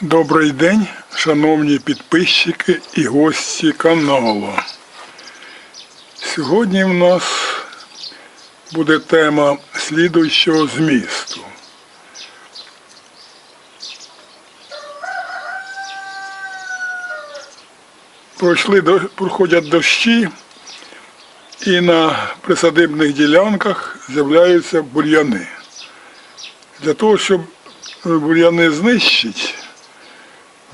Добрий день, шановні підписчики і гості каналу. Сьогодні в нас буде тема слідуючого змісту. Пройшли, проходять дощі, і на присадибних ділянках з'являються бур'яни. Для того, щоб бур'яни знищити,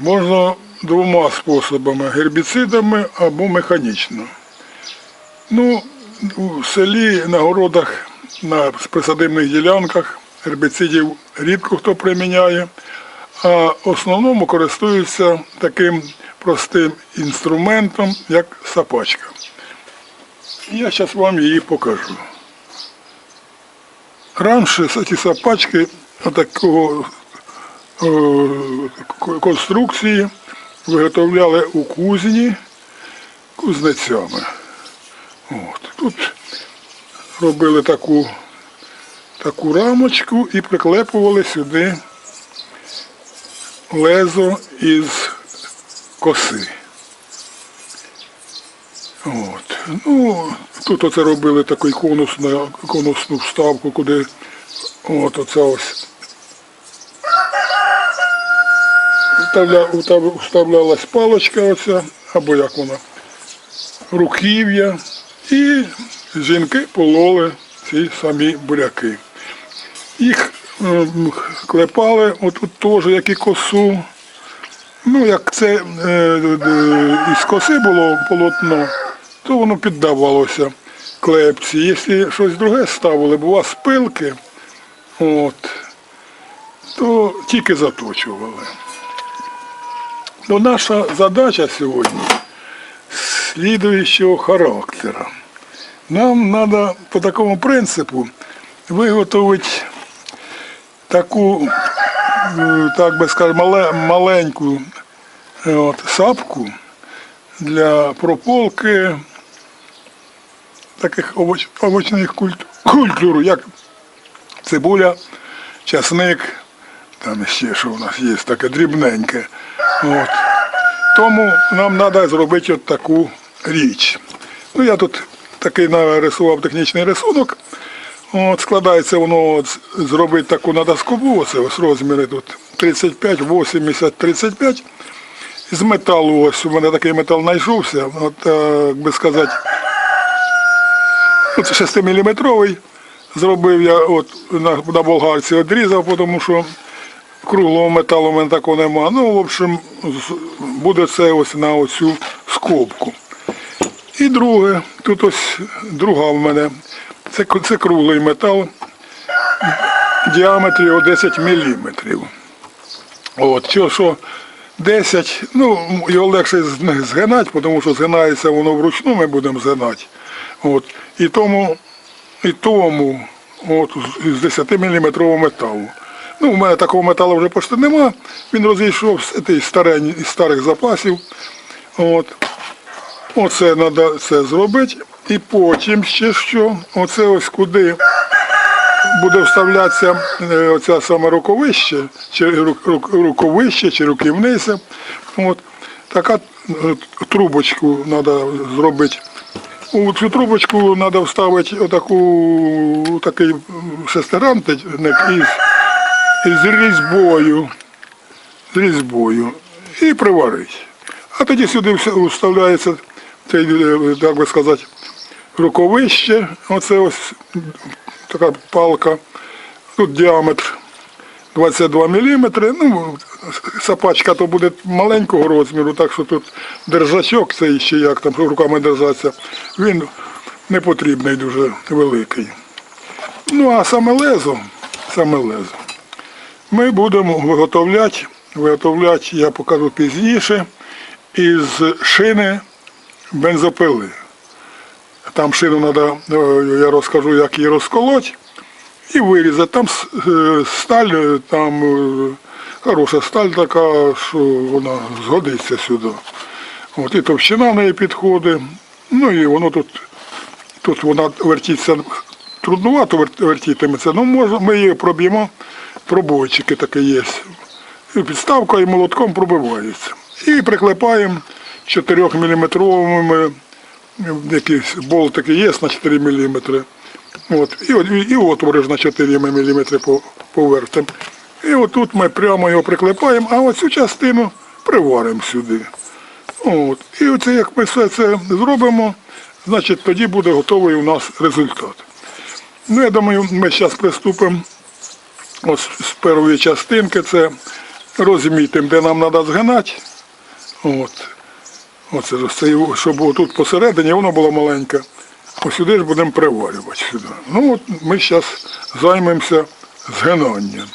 можна двома способами гербіцидами або механічно. Ну, у селі на городах, на присадибних ділянках гербіцидів рідко хто приміняє, а в основному користуються таким простим інструментом, як сапачка. Я зараз вам її покажу. Раніше ці сапачки такого конструкції виготовляли у кузні кузнецями. От. Тут робили таку, таку рамочку і приклепували сюди лезо із коси. От. Ну, тут оце робили такий конус на конусну вставку, куди от оце ось вставля, встав- вставлялась паличка оця, або як вона, руків'я, і жінки пололи ці самі буряки. Їх ем, клепали отут теж, як і косу. Ну, як це е, е, із коси було полотно, то воно піддавалося клепці. Якщо щось друге ставили, бува спилки, от, то тільки заточували. Ну, наша задача сьогодні слідуючого характеру. Нам треба по такому принципу виготовити таку, е, так би мале, маленьку е, от, сапку для прополки таких овоч, овочних культ, культур, як цибуля, часник, там ще що у нас є, таке дрібненьке. От. Тому нам треба зробити от таку річ. Ну, я тут такий нарисував технічний рисунок. От, складається воно от, зробити таку на доскобу, оце ось розміри тут 35, 80, 35. З металу, ось у мене такий метал знайшовся, от, е, як би сказати, от 6-мм зробив я от на, на болгарці відрізав, тому що круглого металу у мене такого нема. Ну, в общем, буде це ось на оцю скобку. І друге, тут ось друга в мене. Це, це круглий метал в діаметрі його 10 мм. От, що, що 10, ну, його легше згинати, тому що згинається воно вручну, ми будемо згинати. От, і тому, і тому от, з 10 мм металу. Ну, у мене такого металу вже почти нема. Він розійшов з старень, старих запасів. От. Оце треба це зробити. І потім ще що, оце ось куди буде вставлятися е, оця саме рукавище, чи ру- ру- рукавище, чи руківниця. Така е, трубочку треба зробити. У цю трубочку треба вставити отаку, такий шестерантик із, із різьбою, з різьбою і приварити. А тоді сюди вставляється цей, е, так би сказати, рукавище. Оце ось така палка. Тут діаметр 22 мм. Ну, сапачка то буде маленького розміру, так що тут держачок, цей ще як там руками держаться, він не потрібний дуже великий. Ну а саме лезо, саме лезо. Ми будемо виготовляти, виготовляти, я покажу пізніше, із шини бензопили. Там шину треба, я розкажу, як її розколоть і вирізати. Там е, сталь, е, там е, хороша сталь така, що вона згодиться сюди. От, і товщина в неї підходить. Ну і воно тут, тут вона вертіться трудновато вертітиметься. Ну, може, ми її проб'ємо, пробойчики такі є. і підставкою і молотком пробиваються. І приклепаємо 4 мм якийсь болтики є на 4 мм. От, і, і, отвори ж на 4 мм по, поверх. І отут ми прямо його приклепаємо, а оцю частину приваримо сюди. От. І оце як ми все це зробимо, значить тоді буде готовий у нас результат. Ну, я думаю, ми зараз приступимо ось з першої частинки, це розмітимо, де нам треба згинати. От. Оце щоб тут посередині, воно було маленьке. Ось сюди ж будемо приварювати сюди. Ну от ми зараз займемося згинанням.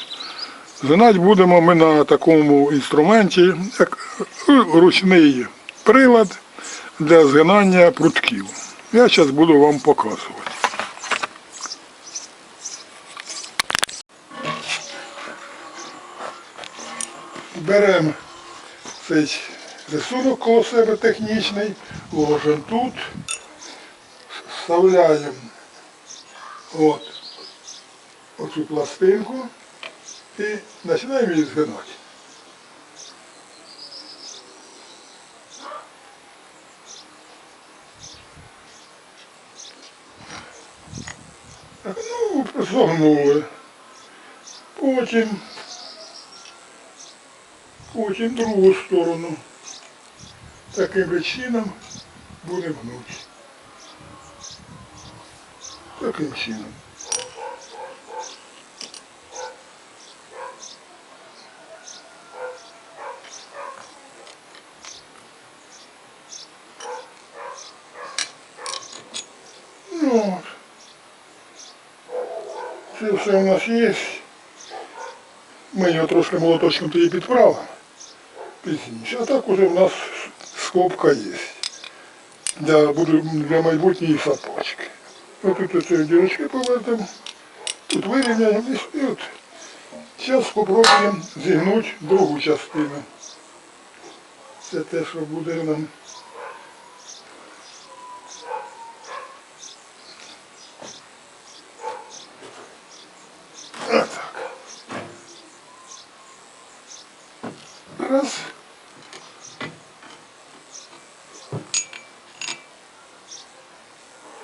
Згинати будемо ми на такому інструменті, як ручний прилад для згинання прутків. Я зараз буду вам показувати. Беремо цей рисунок коло себе технічний, ложимо тут, вставляємо от, оцю пластинку і починаємо її згинати. Ну, зогнули. Потім, потім другу сторону. Таким же чином будемо гнути. Таким чином. Ну, от. це все у нас є. Ми його трошки молоточком тоді підправимо Пізніше. А так уже в нас скобка є. Для, для майбутньої сапочки. Вот тут оці дірочки повернемо, тут вирівняємо і, от. Зараз спробуємо зігнути другу частину. Це те, що буде нам.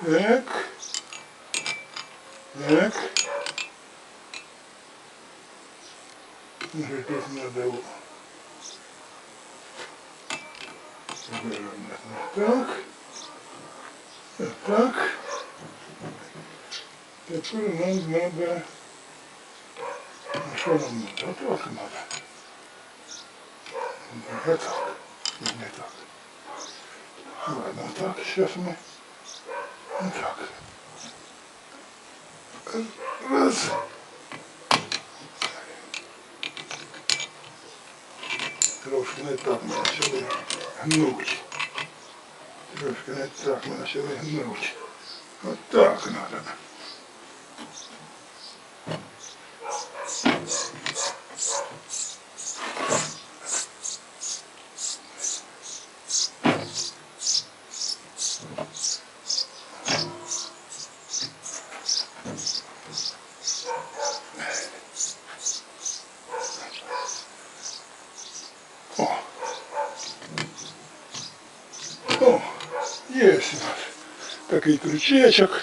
Так. Так. Ну, тут надо так. Так. Теперь нам надо... А что нам надо? Вот так надо. Не так. Не так. Ладно, так, сейчас мы... Вот так. Раз. Трошки не так ми почали гнуть. Трошки не так ми почали гнуть. От так треба. О. О, є у нас такий крючечок.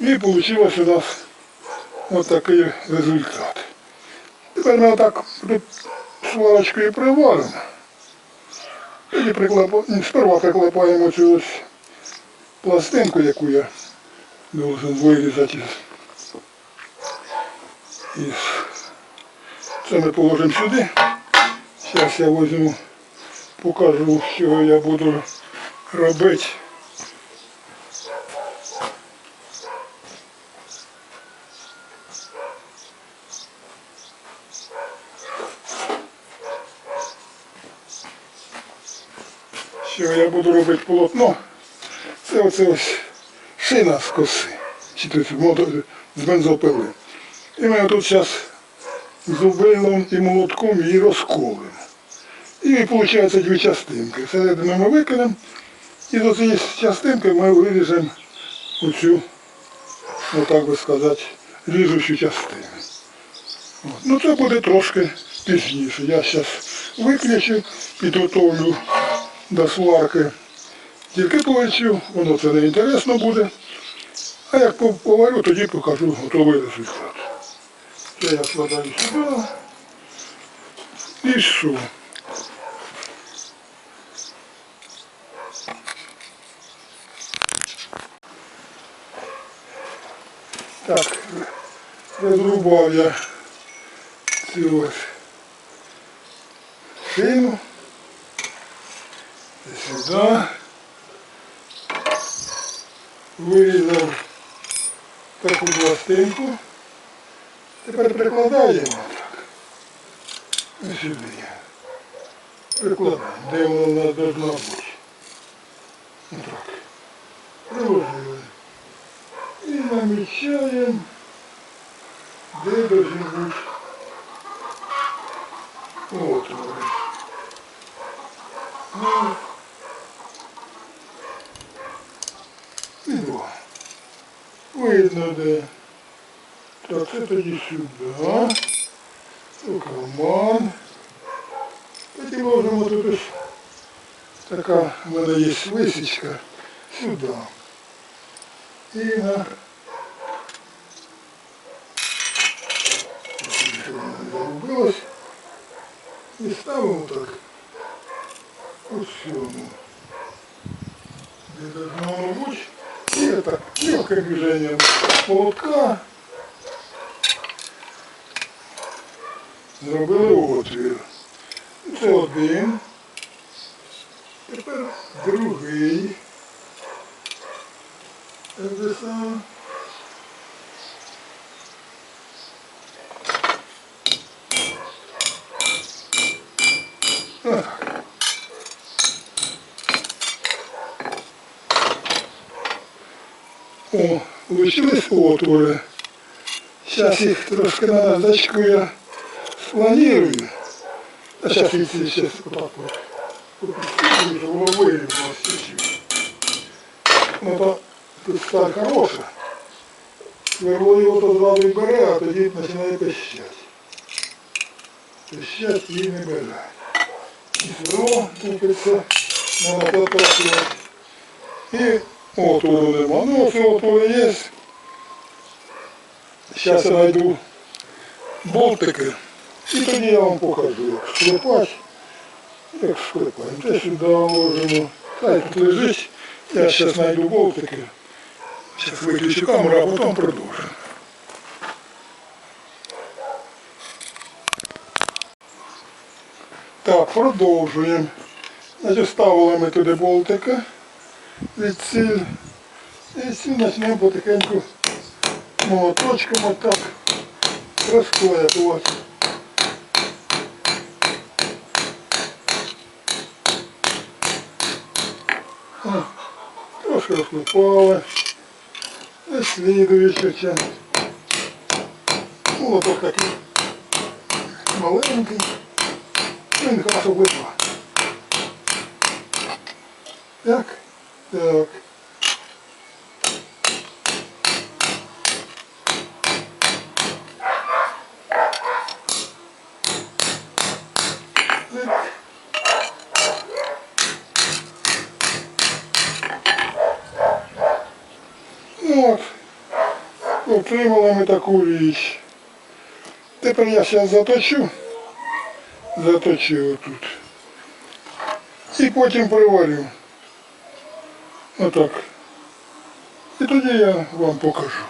І вийшло у нас ось такий результат. Тепер ми отак сварочкою приваримо. Тоді приклепаємо, сперва приклепаємо цю пластинку, яку я должен вирізати із. Це ми положимо сюди. Зараз я візьму, покажу, що я буду робити. Що я буду робити полотно. Це оце ось шина з коси. Чи мото- з бензопили. І ми тут зараз зубилом і молотком її розколимо. І виходить дві частинки. Середину ми викинемо. І до цієї частинки ми виріжемо оцю, ну так би сказати, ріжучу частину. От. Ну це буде трошки пізніше. Я зараз виключу, підготовлю до сварки. Тільки плечу, воно це не інтересно буде. А як поварю, тоді покажу готовий результат. Це я складаю сюди. І що? Так, розрубав я цю ось шину. І сюди. Вирізав таку пластинку. Тепер прикладаємо так. Сюди. Прикладаємо. Де воно в нас должна бути. Так. Приложили. І намічаємо, де должны бути отвори. Ну, Видно де. Так, це тоді сюди. У карман. Потім ложимо тут ось така в мене є висічка. Сюди. І на загубилось. І ставимо так. Ось сьому. Де должно воно бути. Это легкое движение молотка. Зробили отвір. Це один. Тепер другий. Так же О, получились отвори. Сейчас их трошки на наждачку я спланирую. А сейчас их сейчас вот так вот. Попустили, чтобы было вырезалось чуть-чуть. Ну то тут сталь хороша. Сверло його то зразу і бере, а тоді починає пищать. Пищать її не бере. І сверло тупиться, треба потрапляти. І отвору нема. Ну, оце отвори є. Зараз я знайду болтики. І тоді я вам покажу, як склепати. Як склепаємо. Це сюди ложимо. Хай тут лежить. Я зараз знайду болтики. Зараз виключу камеру, а потім продовжу. Так, продовжуємо. Значить, ставили ми туди болтика від ціль. І ці почнемо потихеньку молоточком отак розклеювати. Трошки розклепали. І слідуючи час. Молоток такий маленький. Він хорошо випав. Так, так. От. Отримали ми таку річ. Тепер я зараз заточу. Заточу отут. І потім приварю. Отак. І тоді я вам покажу.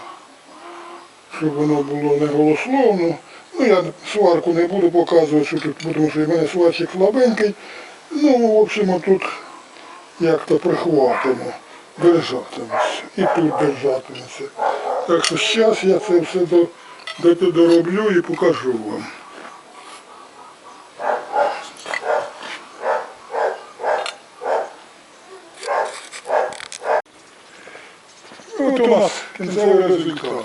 Щоб воно було не голословно. Ну я сварку не буду показувати, що тут, тому що в мене сварчик слабенький. Ну, в общем, тут як-то прихватимо, держатиметься. І тут держатиметься. Так що зараз я це все до, до, дороблю і покажу вам. От у нас кінцевий результат.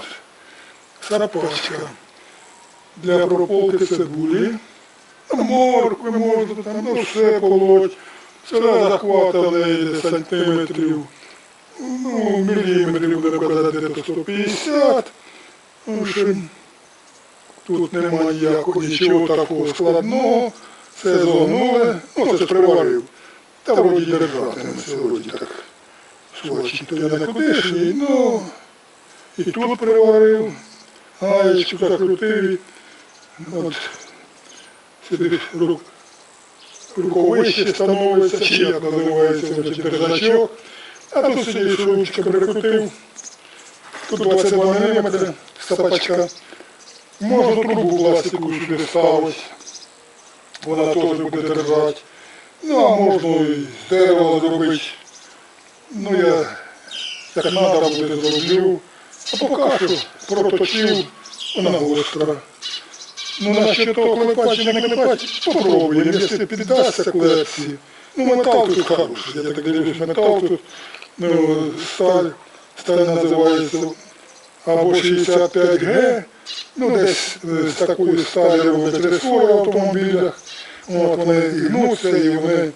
Сапачка для прополки цибулі. Моркви можна там, ну все полоть. Все захватили сантиметрів. Ну, міліметрів будемо казати, десь 150. В общем, Тут немає ніякого нічого такого складного. Це зогнули, ну це ж приварив. Та вроді держатиметься, вроді так. Сволочі, то я не кудишній, ну і тут приварив, гаєчку закрутив. От сюди рук, рукавище становиться, чи як називається, держачок. А тут сидиш, ручка прикрутив. Тут 22 мм стопачка. Можна трубу пластику сюди ставити. Вона теж буде держати. Ну, а можна і з дерева зробити. Ну, я як треба буде зроблю. А поки що проточив, вона гостра. Ну, насчет того клепачі, не клепачі, попробуємо, якщо піддасться клепці. Ну, метал тут хороший, я так дивлюсь, метал тут, ну, сталь, сталь називається або 65Г, ну, десь е, з такої сталі роблять ресори в автомобілях. От вони і гнуться, і вони